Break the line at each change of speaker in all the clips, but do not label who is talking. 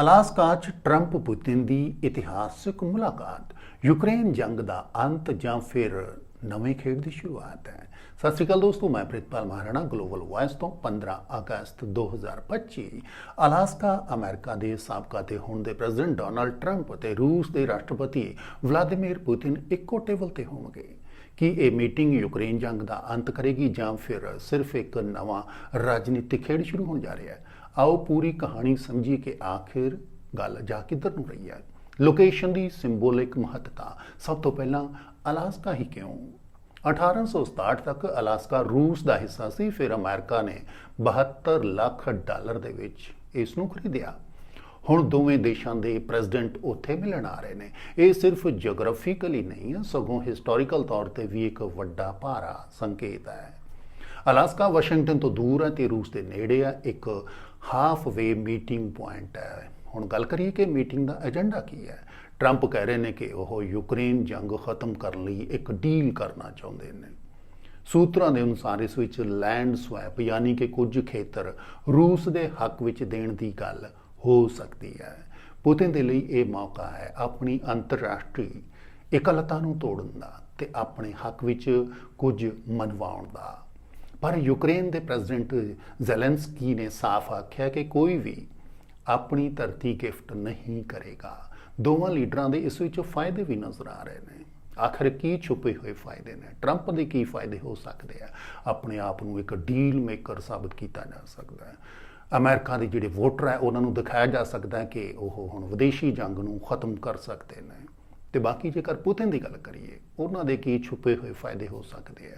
Alaska 'ਚ Trump Putin ਦੀ ਇਤਿਹਾਸਕ ਮੁਲਾਕਾਤ। ਯੂਕਰੇਨ ਜੰਗ ਦਾ ਅੰਤ ਜਾਂ ਫਿਰ ਨਵੇਂ ਖੇਡ ਦੀ ਸ਼ੁਰੂਆਤ ਹੈ। ਸਤਿ ਸ਼੍ਰੀ ਅਕਾਲ ਦੋਸਤੋ, ਮੈਂ ਪ੍ਰਿਤਪਾਲ ਮਹਾਰਾਣਾ ਗਲੋਬਲ ਵਾਇਸ ਤੋਂ 15 ਅਗਸਤ 2025 ਅਲਾਸਕਾ ਅਮਰੀਕਾ ਦੇ ਸਾਬਕਾ ਤੇ ਹੁਣ ਦੇ ਪ੍ਰੈਜ਼ੀਡੈਂਟ ਡੋਨਲਡ ਟਰੰਪ ਤੇ ਰੂਸ ਦੇ ਰਾਸ਼ਟਰਪਤੀ ਵਲਾਦੀਮੀਰ ਪੁਤਿਨ ਇੱਕੋ ਟੇਬਲ ਤੇ ਹੋਣਗੇ। ਕੀ ਇਹ ਮੀਟਿੰਗ ਯੂਕਰੇਨ ਜੰਗ ਦਾ ਅੰਤ ਕਰੇਗੀ ਜਾਂ ਫਿਰ ਸਿਰਫ ਇੱਕ ਨਵਾਂ ਰਾਜਨੀਤਿਕ ਖੇਡ ਸ਼ੁਰੂ ਹੋਣ ਜਾ ਰਿਹਾ ਹੈ। ਆਓ ਪੂਰੀ ਕਹਾਣੀ ਸਮਝੀਏ ਕਿ ਆਖਿਰ ਗੱਲ ਜਾ ਕਿੱਧਰ ਨੂੰ ਰਹੀ ਹੈ। ਲੋਕੇਸ਼ਨ ਦੀ ਸਿੰਬੋਲਿਕ ਮਹੱਤਤਾ ਸਭ ਤੋਂ ਪਹਿਲਾਂ ਅਲਾਸਕਾ ਹੀ ਕਿਉਂ? 1867 ਤੱਕ ਅਲਾਸਕਾ ਰੂਸ ਦਾ ਹਿੱਸਾ ਸੀ, ਫਿਰ ਅਮਰੀਕਾ ਨੇ 72 ਲੱਖ ਡਾਲਰ ਦੇ ਵਿੱਚ ਇਸ ਨੂੰ ਖਰੀਦਿਆ। ਹੁਣ ਦੋਵੇਂ ਦੇਸ਼ਾਂ ਦੇ ਪ੍ਰੈਜ਼ੀਡੈਂਟ ਉੱਥੇ ਮਿਲਣ ਆ ਰਹੇ ਨੇ। ਇਹ ਸਿਰਫ ਜੀਓਗ੍ਰਾਫੀਕਲੀ ਨਹੀਂ ਹੈ ਸਗੋਂ ਹਿਸਟੋਰੀਕਲ ਤੌਰ ਤੇ ਵੀ ਇੱਕ ਵੱਡਾ ਭਾਰਾ ਸੰਕੇਤ ਹੈ। ਅਲਾਸਕਾ, ਵਾਸ਼ਿੰਗਟਨ ਤੋਂ ਦੂਰ ਹੈ ਤੇ ਰੂਸ ਦੇ ਨੇੜੇ ਹੈ ਇੱਕ ਹਾਫ ਵੇ ਮੀਟਿੰਗ ਪੁਆਇੰਟ ਹੈ। ਹੁਣ ਗੱਲ ਕਰੀਏ ਕਿ ਮੀਟਿੰਗ ਦਾ ਏਜੰਡਾ ਕੀ ਹੈ? ਟਰੰਪ ਕਹਿ ਰਹੇ ਨੇ ਕਿ ਉਹ ਯੂਕਰੇਨ ਜੰਗ ਖਤਮ ਕਰਨ ਲਈ ਇੱਕ ਡੀਲ ਕਰਨਾ ਚਾਹੁੰਦੇ ਨੇ। ਸੂਤਰਾਂ ਦੇ ਅਨੁਸਾਰ ਇਸ ਵਿੱਚ ਲੈਂਡ ਸਵੈਪ ਯਾਨੀ ਕਿ ਕੁਝ ਖੇਤਰ ਰੂਸ ਦੇ ਹੱਕ ਵਿੱਚ ਦੇਣ ਦੀ ਗੱਲ ਹੋ ਸਕਦੀ ਹੈ। ਪੁਤਿਨ ਦੇ ਲਈ ਇਹ ਮੌਕਾ ਹੈ ਆਪਣੀ ਅੰਤਰਰਾਸ਼ਟਰੀ ਇਕਲਤਾ ਨੂੰ ਤੋੜਨ ਦਾ ਤੇ ਆਪਣੇ ਹੱਕ ਵਿੱਚ ਕੁਝ ਮਨਵਾਉਣ ਦਾ। ਪਰ ਯੂਕਰੇਨ ਦੇ ਪ੍ਰੈਜ਼ੀਡੈਂਟ ਜ਼ੈਲੈਂਸਕੀ ਨੇ ਸਾਫ਼ ਆਖਿਆ ਕਿ ਕੋਈ ਵੀ ਆਪਣੀ ਧਰਤੀ ਗਿਫਟ ਨਹੀਂ ਕਰੇਗਾ। ਦੋਵਾਂ ਲੀਡਰਾਂ ਦੇ ਇਸ ਵਿੱਚ ਫਾਇਦੇ ਵੀ ਨਜ਼ਰ ਆ ਰਹੇ ਨੇ। ਆਖਰ ਕੀ ਛੁਪੇ ਹੋਏ ਫਾਇਦੇ ਨੇ? ਟਰੰਪ ਦੇ ਕੀ ਫਾਇਦੇ ਹੋ ਸਕਦੇ ਆ? ਆਪਣੇ ਆਪ ਨੂੰ ਇੱਕ ਡੀਲ ਮੇਕਰ ਸਾਬਤ ਕੀਤਾ ਜਾ ਸਕਦਾ ਹੈ। ਅਮਰੀਕਾ ਦੇ ਜਿਹੜੇ ਵੋਟਰ ਹੈ, ਉਹਨਾਂ ਨੂੰ ਦਿਖਾਇਆ ਜਾ ਸਕਦਾ ਹੈ ਕਿ ਉਹ ਹੁਣ ਵਿਦੇਸ਼ੀ ਜੰਗ ਨੂੰ ਖਤਮ ਕਰ ਸਕਦੇ ਨੇ। ਤੇ ਬਾਕੀ ਜੇਕਰ ਪੁਤਿਨ ਦੀ ਗੱਲ ਕਰੀਏ, ਉਹਨਾਂ ਦੇ ਕੀ ਛੁਪੇ ਹੋਏ ਫਾਇਦੇ ਹੋ ਸਕਦੇ ਆ?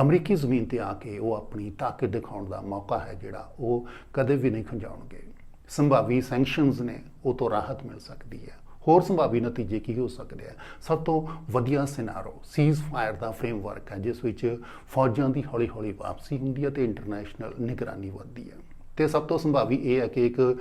ਅਮਰੀਕੀ ਜ਼ਮੀਨ ਤੇ ਆ ਕੇ ਉਹ ਆਪਣੀ ਤਾਕਤ ਦਿਖਾਉਣ ਦਾ ਮੌਕਾ ਹੈ ਜਿਹੜਾ ਉਹ ਕਦੇ ਵੀ ਨਹੀਂ ਖੰਜਾਉਣਗੇ। ਸੰਭਾਵੀ ਸੈਂਕਸ਼ਨਸ ਨੇ ਉਹ ਤੋਂ ਰਾਹਤ ਮਿਲ ਸਕਦੀ ਹੈ। ਹੋਰ ਸੰਭਾਵੀ ਨਤੀਜੇ ਕੀ ਹੋ ਸਕਦੇ ਆ? ਸਭ ਤੋਂ ਵਧੀਆ ਸਿਨਾਰੋ ਸੀਜ਼ ਫਾਇਰ ਦਾ ਫਰੇਮਵਰਕ ਹੈ, ਜਿਸ ਵਿੱਚ ਫੌਜਾਂ ਦੀ ਹੌਲੀ-ਹੌਲੀ ਵਾਪਸੀ ਹੁੰਦੀ ਹੈ ਤੇ ਇੰਟਰਨੈਸ਼ਨਲ ਨਿਗਰਾਨੀ ਵੱਧਦੀ ਹੈ। ਤੇ ਸਭ ਤੋਂ ਸੰਭਾਵੀ ਇਹ ਹੈ ਕਿ ਇੱਕ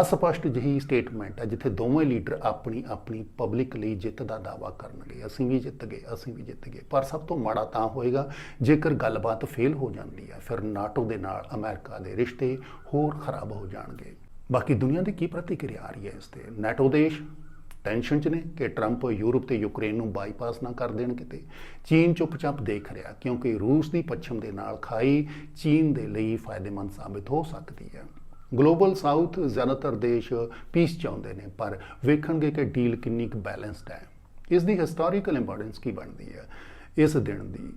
ਅਸਪਸ਼ਟ ਜਿਹੀ ਸਟੇਟਮੈਂਟ ਹੈ, ਜਿੱਥੇ ਦੋਵੇਂ ਲੀਡਰ ਆਪਣੀ ਆਪਣੀ ਪਬਲਿਕ ਲਈ ਜਿੱਤ ਦਾ ਦਾਵਾ ਕਰਨਗੇ। ਅਸੀਂ ਵੀ ਜਿੱਤ ਗਏ, ਅਸੀਂ ਵੀ ਜਿੱਤ ਗਏ। ਪਰ ਸਭ ਤੋਂ ਮਾੜਾ ਤਾਂ ਹੋਏਗਾ, ਜੇਕਰ ਗੱਲਬਾਤ ਫੇਲ ਹੋ ਜਾਂਦੀ ਹੈ, ਫਿਰ ਨਾਟੋ ਦੇ ਨਾਲ ਅਮਰੀਕਾ ਦੇ ਰਿਸ਼ਤੇ ਹੋਰ ਖਰਾਬ ਹੋ ਜਾਣਗੇ। ਬਾਕੀ ਦੁਨੀਆ ਦੀ ਕੀ ਪ੍ਰਤੀਕਿਰਿਆ ਆ ਰਹੀ ਹੈ ਇਸ ਤੇ? ਨਾਟੋ ਦੇਸ਼ ਟੈਨਸ਼ਨ 'ਚ ਨੇ ਕਿ ਟਰੰਪ ਯੂਰਪ ਤੇ ਯੂਕਰੇਨ ਨੂੰ ਬਾਈਪਾਸ ਨਾ ਕਰ ਦੇਣ ਕਿਤੇ। ਚੀਨ ਚੁੱਪਚਾਪ ਦੇਖ ਰਿਹਾ ਕਿਉਂਕਿ ਰੂਸ ਦੀ ਪੱਛਮ ਦੇ ਨਾਲ ਖਾਈ ਚੀਨ ਦੇ ਲਈ ਫਾਇਦੇਮੰਦ ਸਾਬਿਤ ਹੋ ਸਕਦੀ ਹੈ। ਗਲੋਬਲ ਸਾਊਥ ਜ਼ਿਆਦਾਤਰ ਦੇਸ਼ ਪੀਸ ਚਾਹੁੰਦੇ ਨੇ, ਪਰ ਵੇਖਣਗੇ ਕਿ ਡੀਲ ਕਿੰਨੀ ਕੁ ਬੈਲੈਂਸਡ ਹੈ। ਇਸ ਦੀ ਹਿਸਟੋਰੀਕਲ ਇੰਪੋਰਟੈਂਸ ਕੀ ਬਣਦੀ ਹੈ? ਇਸ ਦਿਨ ਦੀ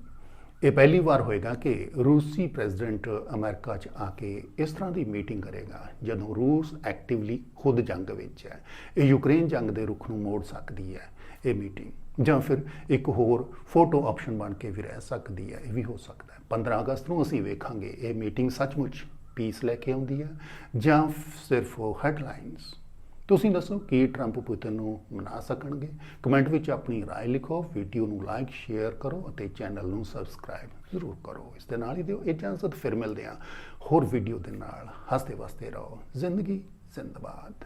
ਇਹ ਪਹਿਲੀ ਵਾਰ ਹੋਏਗਾ ਕਿ ਰੂਸੀ ਪ੍ਰੈਜ਼ੀਡੈਂਟ ਅਮਰੀਕਾ 'ਚ ਆ ਕੇ ਇਸ ਤਰ੍ਹਾਂ ਦੀ ਮੀਟਿੰਗ ਕਰੇਗਾ, ਜਦੋਂ ਰੂਸ ਐਕਟਿਵਲੀ ਖੁਦ ਜੰਗ ਵਿੱਚ ਹੈ। ਇਹ ਯੂਕਰੇਨ ਜੰਗ ਦੇ ਰੁਖ ਨੂੰ ਮੋੜ ਸਕਦੀ ਹੈ, ਇਹ ਮੀਟਿੰਗ। ਜਾਂ ਫਿਰ ਇੱਕ ਹੋਰ ਫੋਟੋ ਆਪਸ਼ਨ ਬਣ ਕੇ ਵੀ ਰਹਿ ਸਕਦੀ ਹੈ, ਇਹ ਵੀ ਹੋ ਸਕਦਾ ਹੈ। 15 ਅਗਸਤ ਨੂੰ ਅਸੀਂ ਵੇਖਾਂਗੇ, ਇਹ ਮੀਟਿੰਗ ਸੱਚਮੁੱਚ ਪੀਸ ਲੈ ਕੇ ਆਉਂਦੀ ਹੈ ਜਾਂ ਸਿਰਫ ਹੈਡਲਾਈਨਸ ਤੁਸੀਂ ਦੱਸੋ ਕੀ ਟਰੰਪ ਪੁਤਿਨ ਨੂੰ ਮਨਾ ਸਕਣਗੇ ਕਮੈਂਟ ਵਿੱਚ ਆਪਣੀ رائے ਲਿਖੋ ਵੀਡੀਓ ਨੂੰ ਲਾਈਕ ਸ਼ੇਅਰ ਕਰੋ ਅਤੇ ਚੈਨਲ ਨੂੰ ਸਬਸਕ੍ਰਾਈਬ ਜ਼ਰੂਰ ਕਰੋ ਇਸ ਦੇ ਨਾਲ ਹੀ ਦਿਓ ਇਜਾਜ਼ਤ ਫਿਰ ਮਿਲਦੇ ਹਾਂ ਹੋਰ ਵੀਡੀਓ ਦੇ ਨਾਲ ਹੱਸਦੇ ਵਸਦੇ ਰਹੋ ਜ਼ਿੰਦਗੀ ਜ਼ਿੰਦਾਬਾਦ